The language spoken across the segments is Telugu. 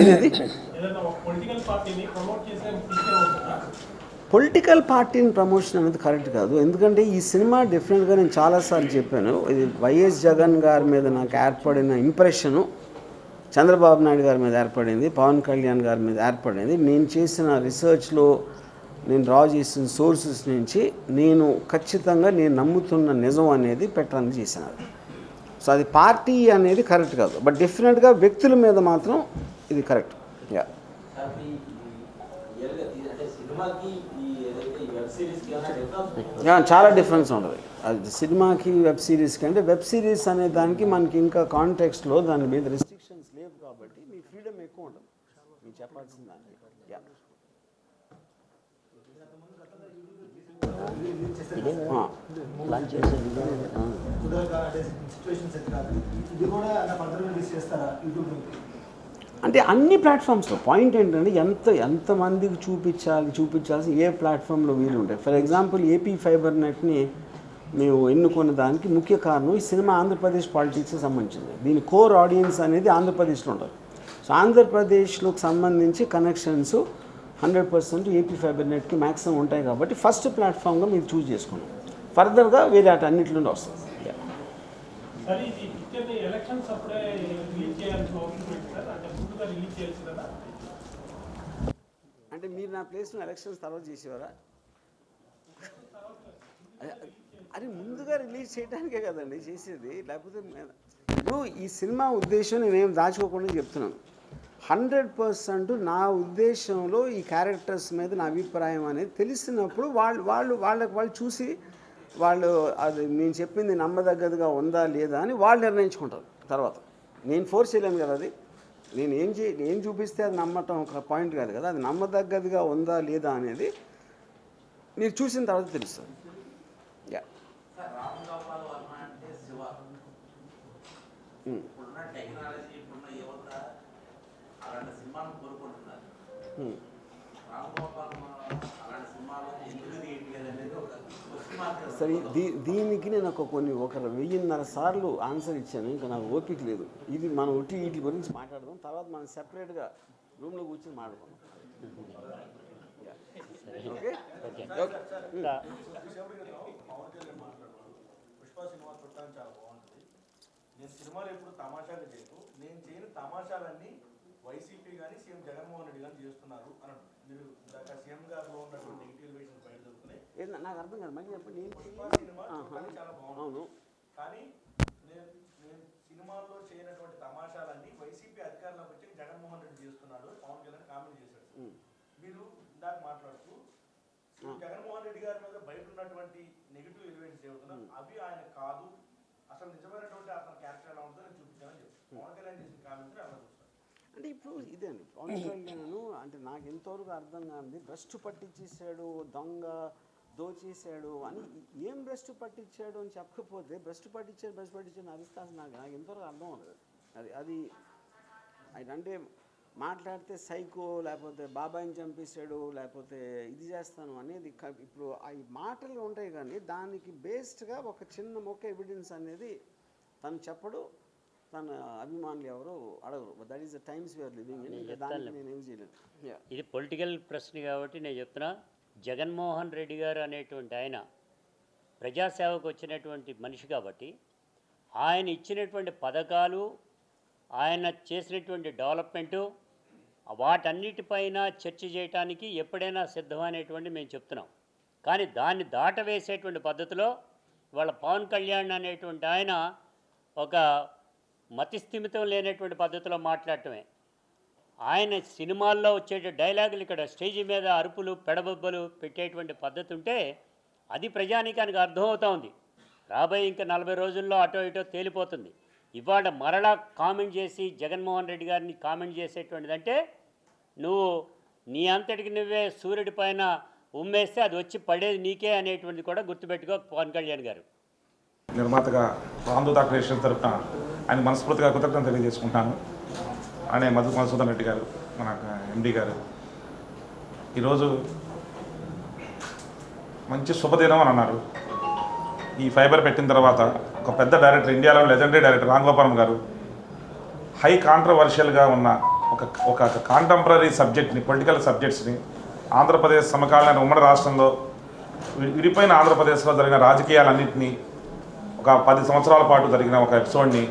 ఏది? పొలిటికల్ పార్టీని ప్రమోట్ చేసే పిక్చర్ అవుతుందా పొలిటికల్ పార్టీని ప్రమోషన్ అనేది కరెక్ట్ కాదు. ఎందుకంటే ఈ సినిమా డిఫరెంట్గా నేను చాలాసార్లు చెప్పాను. ఇది వైఎస్ జగన్ గారి మీద నాకు ఏర్పడిన ఇంప్రెషను చంద్రబాబు నాయుడు గారి మీద ఏర్పడింది పవన్ కళ్యాణ్ గారి మీద ఏర్పడింది. నేను చేసిన రీసెర్చ్లో నేను డ్రా చేసిన సోర్సెస్ నుంచి నేను ఖచ్చితంగా నేను నమ్ముతున్న నిజం అనేది పెట్టడానికి చేసినారు. సో అది పార్టీ అనేది కరెక్ట్ కాదు. బట్ డెఫినెట్గా వ్యక్తుల మీద మాత్రం ఇది కరెక్ట్. యా చాలా డిఫరెన్స్ ఉంటుంది. అది సినిమాకి వెబ్ సిరీస్కి అంటే వెబ్ సిరీస్ అనే దానికి మనకి ఇంకా కాంటెక్స్ట్లో దాని మీద రెస్ట్రిక్షన్స్ లేవు కాబట్టి మీ ఫ్రీడమ్ ఎక్కువ ఉంటుంది మీరు చెప్పాల్సిన దానికి. యా. లాంచ్ చేసేది అంటే అన్ని ప్లాట్ఫామ్స్లో పాయింట్ ఏంటంటే ఎంత ఎంతమందికి చూపించాలి చూపించాల్సి ఏ ప్లాట్ఫామ్లో వీలు ఉంటాయి ఫర్ ఎగ్జాంపుల్ ఏపీ ఫైబర్ నెట్ని మేము ఎన్నుకున్న దానికి ముఖ్య కారణం ఈ సినిమా ఆంధ్రప్రదేశ్ పాలిటిక్స్కి సంబంధించింది. దీని కోర్ ఆడియన్స్ అనేది ఆంధ్రప్రదేశ్లో ఉంటుంది సో ఆంధ్రప్రదేశ్లోకి సంబంధించి connections hundred percent A P fibre నెట్కి maximum ఉంటాయి కాబట్టి ఫస్ట్ ప్లాట్ఫామ్గా మీరు చూస్ చేసుకున్నాం. ఫర్దర్గా వేరే అటు వస్తుంది. అవసరం ఏంటి సార్ అంటే మీరు నా ప్లేస్లో ఎలక్షన్స్ తర్వాత చేసేవారా? అదే- ముందుగా రిలీజ్ చేయడానికే కదండి చేసేది. లేకపోతే ఇప్పుడు ఈ సినిమా ఉద్దేశం నేనేం దాచుకోకుండా చెప్తున్నాను. హండ్రెడ్ పర్సెంట్ నా ఉద్దేశంలో ఈ క్యారెక్టర్స్ మీద నా అభిప్రాయం అనేది తెలిసినప్పుడు వాళ్ళు వాళ్ళు వాళ్ళకి వాళ్ళు చూసి వాళ్ళు అది నేను చెప్పింది నమ్మదగ్గదిగా ఉందా లేదా అని వాళ్ళు నిర్ణయించుకుంటారు తర్వాత. నేను ఫోర్స్ చేయలేను కదా అది. నేను ఏం చే నేను చూపిస్తే అది నమ్మటం ఒక పాయింట్ కాదు కదా. అది నమ్మదగ్గదిగా ఉందా లేదా అనేది మీరు చూసిన తర్వాత తెలుస్తుంది. యా. ఇప్పుడున్న టెక్నాలజీ ఇప్పుడున్న యువత అలాంటి కోరుకుంటున్నారు. సరే దీ దీనికి నేను ఒక కొన్ని ఒక వెయ్యిన్నర సార్లు ఆన్సర్ ఇచ్చాను. ఇంకా నాకు ఓపిక లేదు. ఇది మనం ఒట్టి వీటి గురించి మాట్లాడదాం. తర్వాత మనం సెపరేట్గా రూమ్లో కూర్చొని మాట్లాడదాం. ఓకే? పుష్ప సినిమా చూడటానికి చాలా బాగుంటుంది. నేను సినిమాలు ఎప్పుడు తమాషాలు చేయను. నేను చేయని తమాషాలన్నీ వైసీపీ కానీ సీఎం జగన్మోహన్ రెడ్డి కానీ చేస్తున్నారు అని. మీరు ఇందాక సీఎం గారిలో ఉన్నటువంటి నెగిటివ్ ఎలివేషన్స్ బయట దొరుకుతున్నాయి. నాకు అర్థం కాదు. మళ్ళీ చెప్పండి. పుష్ప సినిమా చాలా అవును. కానీ నేను నేను సినిమాల్లో చేయనటువంటి తమాషాలన్నీ వైసీపీ అధికారంలోకి వచ్చి జగన్మోహన్ రెడ్డి చేస్తున్నాడు పవన్ కళ్యాణ్ కామెంట్ చేశాడు. మీరు ఇందాక మాట్లాడుతూ జగన్మోహన్ రెడ్డి గారి మీద బయట ఉన్నటువంటి నెగిటివ్ ఎలిమెంట్స్ ఏమవుతున్నా అవి ఆయన కాదు. అసలు నిజమైనటువంటి అతని క్యారెక్టర్ ఎలా ఉంటుందో నేను చూపించానని చెప్పి పవన్ కళ్యాణ్ చేసిన అంటే ఇప్పుడు ఇదే అండి పవన్ కళ్యాణ్ను అంటే నాకు ఎంతవరకు అర్థం కానిది భ్రష్టు పట్టించేసాడు దొంగ దోచేసాడు అని ఏం భ్రష్టు పట్టించాడు అని చెప్పకపోతే భ్రష్టు పట్టించాడు భ్రష్టు పట్టించాడు అరిస్తాను నాకు నాకు ఎంతవరకు అర్థం అవుతుంది అది అది అంటే మాట్లాడితే సైకో లేకపోతే బాబాయిని చంపేశాడు లేకపోతే ఇది చేస్తాను అనేది ఇప్పుడు ఈ మాటలు ఉంటాయి కానీ దానికి బేస్డ్గా ఒక చిన్న మొక్క ఎవిడెన్స్ అనేది తను చెప్పడు తన అభిమానులు ఎవరు అడగరు. That is the times we are living నేను ఏం చేయలేను. ఇది పొలిటికల్ ప్రశ్న కాబట్టి నేను చెప్తున్నా. జగన్మోహన్ రెడ్డి గారు అనేటువంటి ఆయన ప్రజాసేవకు వచ్చినటువంటి మనిషి కాబట్టి ఆయన ఇచ్చినటువంటి పథకాలు ఆయన చేసినటువంటి డెవలప్మెంటు వాటన్నిటిపైన చర్చ చేయటానికి ఎప్పుడైనా సిద్ధమనేటువంటి మేము చెప్తున్నాం. కానీ దాన్ని దాటవేసేటువంటి పద్ధతిలో వాళ్ళ పవన్ కళ్యాణ్ అనేటువంటి ఆయన ఒక మతిస్థిమితం లేనటువంటి పద్ధతిలో మాట్లాడటమే. ఆయన సినిమాల్లో వచ్చే డైలాగులు ఇక్కడ స్టేజ్ మీద అరుపులు పెడబొబ్బలు పెట్టేటువంటి పద్ధతి ఉంటే అది ప్రజానీకానికి అర్థమవుతా ఉంది. రాబోయే ఇంకా నలభై రోజుల్లో అటో ఇటో తేలిపోతుంది. ఇవాళ మరలా కామెంట్ చేసి జగన్మోహన్ రెడ్డి గారిని కామెంట్ చేసేటువంటిదంటే నువ్వు నీ అంతటికి నువ్వే సూర్యుడి పైన ఉమ్మేస్తే అది వచ్చి పడేది నీకే అనేటువంటిది కూడా గుర్తుపెట్టుకో పవన్ కళ్యాణ్ గారు. నిర్మాతగా రాందూత తరఫున ఆయన మనస్ఫూర్తిగా కృతజ్ఞత తెలియజేసుకుంటాను. అనే మధు మధుసూదన్ రెడ్డి గారు మన ఎండి గారు. ఈరోజు మంచి శుభదినం అని అన్నారు. ఈ ఫైబర్ పెట్టిన తర్వాత ఒక పెద్ద డైరెక్టర్ ఇండియాలో లెజెండరీ డైరెక్టర్ రాంగోపురం గారు హై కాంట్రవర్షియల్గా ఉన్న ఒక ఒక కాంటెంపరీ సబ్జెక్ట్ని పొలిటికల్ సబ్జెక్ట్స్ని ఆంధ్రప్రదేశ్ సమకాలీన ఉమ్మడి రాష్ట్రంలో విడిపోయిన ఆంధ్రప్రదేశ్లో జరిగిన రాజకీయాలన్నింటినీ ఒక పది సంవత్సరాల పాటు జరిగిన ఒక ఎపిసోడ్ని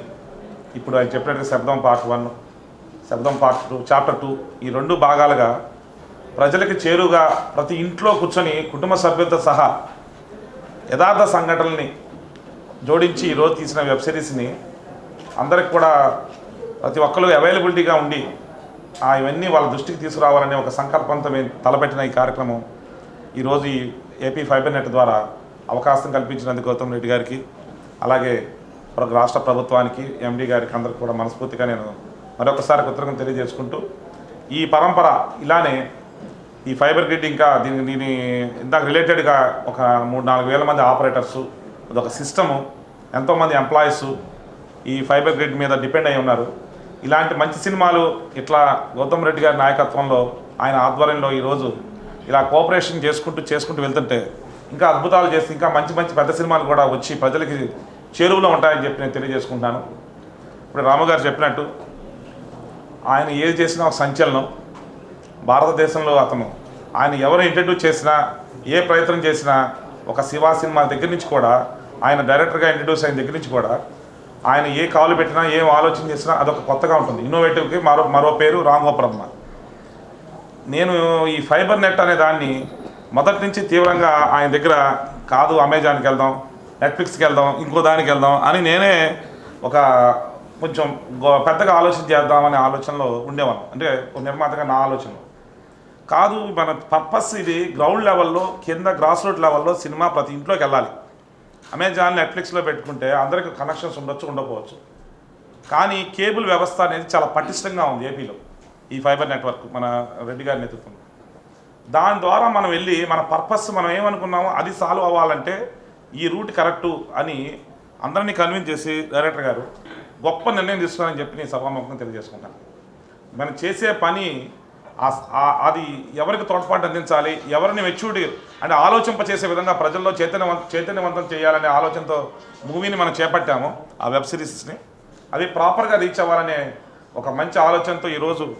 ఇప్పుడు ఆయన చెప్పినట్టుగా శబ్దం పార్ట్ వన్ శబ్దం పార్ట్ టూ చాప్టర్ టూ ఈ రెండు భాగాలుగా ప్రజలకు చేరుగా ప్రతి ఇంట్లో కూర్చొని కుటుంబ సభ్యులతో సహా యథార్థ సంఘటనల్ని జోడించి ఈరోజు తీసిన వెబ్ సిరీస్ని అందరికి కూడా ప్రతి ఒక్కరు అవైలబిలిటీగా ఉండి ఇవన్నీ వాళ్ళ దృష్టికి తీసుకురావాలనే ఒక సంకల్పంతో మేము తలపెట్టిన ఈ కార్యక్రమం ఈరోజు ఈ ఏపీ ఫైబర్ నెట్ ద్వారా అవకాశం కల్పించినందుకు గౌతమ్ రెడ్డి గారికి అలాగే రాష్ట్ర ప్రభుత్వానికి ఎండీ గారికి అందరికి కూడా మనస్ఫూర్తిగా నేను మరొకసారి కృతజ్ఞతలు తెలియజేసుకుంటూ ఈ పరంపర ఇలానే ఈ ఫైబర్ గ్రిడ్ ఇంకా దీని దీని ఇందాక రిలేటెడ్గా ఒక మూడు నాలుగు వేల మంది ఆపరేటర్సు అదొక సిస్టము ఎంతోమంది ఎంప్లాయీస్ ఈ ఫైబర్ గ్రిడ్ మీద డిపెండ్ అయి ఉన్నారు. ఇలాంటి మంచి సినిమాలు ఇట్లా గౌతమ్ రెడ్డి గారి నాయకత్వంలో ఆయన ఆధ్వర్యంలో ఈరోజు ఇలా కోఆపరేషన్ చేసుకుంటూ చేసుకుంటూ వెళ్తుంటే ఇంకా అద్భుతాలు చేసి ఇంకా మంచి మంచి పెద్ద సినిమాలు కూడా వచ్చి ప్రజలకి చేరువలో ఉంటాయని చెప్పి నేను తెలియజేసుకుంటాను. ఇప్పుడు రామగారు చెప్పినట్టు ఆయన ఏది చేసినా ఒక సంచలనం. భారతదేశంలో అతను ఆయన ఎవరు ఇంట్రడ్యూస్ చేసినా ఏ ప్రయత్నం చేసినా ఒక శివ సినిమా దగ్గర నుంచి కూడా ఆయన డైరెక్టర్గా ఇంట్రడ్యూస్ అయిన దగ్గర నుంచి కూడా ఆయన ఏ కాలు పెట్టినా ఏం ఆలోచన చేసినా అదొక కొత్తగా ఉంటుంది. ఇన్నోవేటివ్కి మరో మరో పేరు రామగోపురమ్మ నేను ఈ ఫైబర్ నెట్ అనే దాన్ని మొదటి నుంచి తీవ్రంగా ఆయన దగ్గర కాదు అమెజాన్కి వెళ్దాం. నెట్ఫ్లిక్స్కి వెళ్దాం ఇంకో దానికి వెళ్దాం అని నేనే ఒక కొంచెం గో- పెద్దగా ఆలోచన చేద్దామనే ఆలోచనలో ఉండేవాను అంటే నిర్మాతగా నా ఆలోచన కాదు మన పర్పస్ ఇది గ్రౌండ్ లెవెల్లో కింద గ్రాస్ రూట్ లెవెల్లో సినిమా ప్రతి ఇంట్లోకి వెళ్ళాలి. అమెజాన్ నెట్ఫ్లిక్స్లో పెట్టుకుంటే అందరికి కనెక్షన్స్ ఉండొచ్చు ఉండకపోవచ్చు. కానీ కేబుల్ వ్యవస్థ అనేది చాలా పటిష్టంగా ఉంది ఏపీలో ఈ ఫైబర్ నెట్వర్క్ మన రెడ్డి గారి నేతృత్వంలో. దాని ద్వారా మనం వెళ్ళి మన పర్పస్ మనం ఏమనుకున్నామో అది సాల్వ్ అవ్వాలంటే ఈ రూట్ కరెక్టు అని అందరినీ కన్విన్స్ చేసి డైరెక్టర్ గారు గొప్ప నిర్ణయం తీసుకున్నారని చెప్పి నేను సభాముఖంగా తెలియజేసుకుంటాను. మనం చేసే పని అది ఎవరికి తోడ్పాటు అందించాలి ఎవరిని మెచ్యూరిటీ అంటే ఆలోచింప చేసే విధంగా ప్రజల్లో చైతన్యవంత చైతన్యవంతం చేయాలనే ఆలోచనతో మూవీని మనం చేపట్టాము ఆ వెబ్ సిరీస్ని. అది ప్రాపర్గా రీచ్ అవ్వాలనే ఒక మంచి ఆలోచనతో ఈరోజు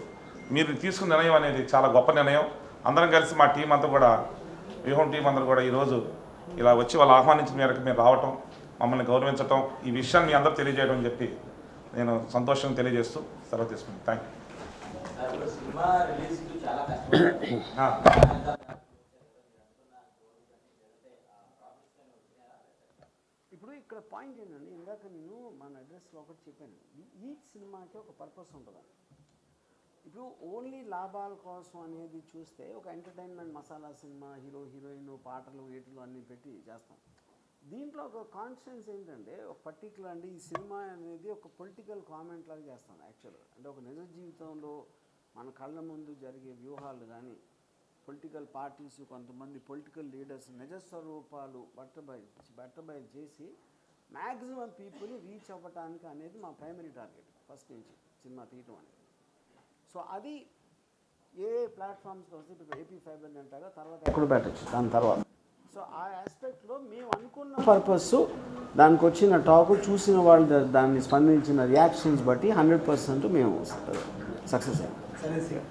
మీరు తీసుకున్న నిర్ణయం అనేది చాలా గొప్ప నిర్ణయం. అందరం కలిసి మా టీం అంతా కూడా వ్యూహం టీం అందరూ కూడా ఈరోజు ఇలా వచ్చి వాళ్ళు ఆహ్వానించిన మేరకు మేము రావటం మమ్మల్ని గౌరవించటం ఈ విషయాన్ని మీ అందరూ తెలియజేయడం అని చెప్పి నేను సంతోషం తెలియజేస్తూ సెలవు తీసుకున్నాను థ్యాంక్ యూ ఇప్పుడు ఇక్కడ పాయింట్ ఏంటంటే ఇందాక నేను మన అడ్రస్లో ఒకటి చెప్పాను. ఈ సినిమాకి ఒక పర్పస్ ఉంటుంది ఇప్పుడు ఓన్లీ లాభాల కోసం అనేది చూస్తే ఒక entertainment masala cinema hero heroine పాటలు వీటిలు అన్నీ పెట్టి చేస్తాం. దీంట్లో ఒక కాన్స్టెన్స్ ఏంటంటే ఒక పర్టికులర్ అంటే ఈ సినిమా అనేది ఒక పొలిటికల్ కామెంట్ లాగా చేస్తాం యాక్చువల్గా అంటే ఒక నిజ జీవితంలో మన కళ్ళ ముందు జరిగే వ్యూహాలు కానీ పొలిటికల్ పార్టీస్ కొంతమంది పొలిటికల్ లీడర్స్ నిజ స్వరూపాలు బట్టబయలు బట్టబయలు చేసి మ్యాక్సిమం పీపుల్ని రీచ్ అవ్వటానికి అనేది మా ప్రైమరీ టార్గెట్ ఫస్ట్ నుంచి సినిమా తీయటం అనేది. సో అది ఏ ప్లాట్ఫామ్స్కి వస్తే ఇప్పుడు ఏపీ ఫైబర్ అంటారో తర్వాత ఎక్కడ పెట్టచ్చు? దాని తర్వాత. సో ఆ ఆస్పెక్ట్లో మేము అనుకున్న పర్పస్ దానికి వచ్చిన టాక్ చూసిన వాళ్ళు దాన్ని స్పందించిన రియాక్షన్స్ బట్టి హండ్రెడ్ పర్సెంట్ మేము సక్సెస్ అయ్యాం. సరే సార్.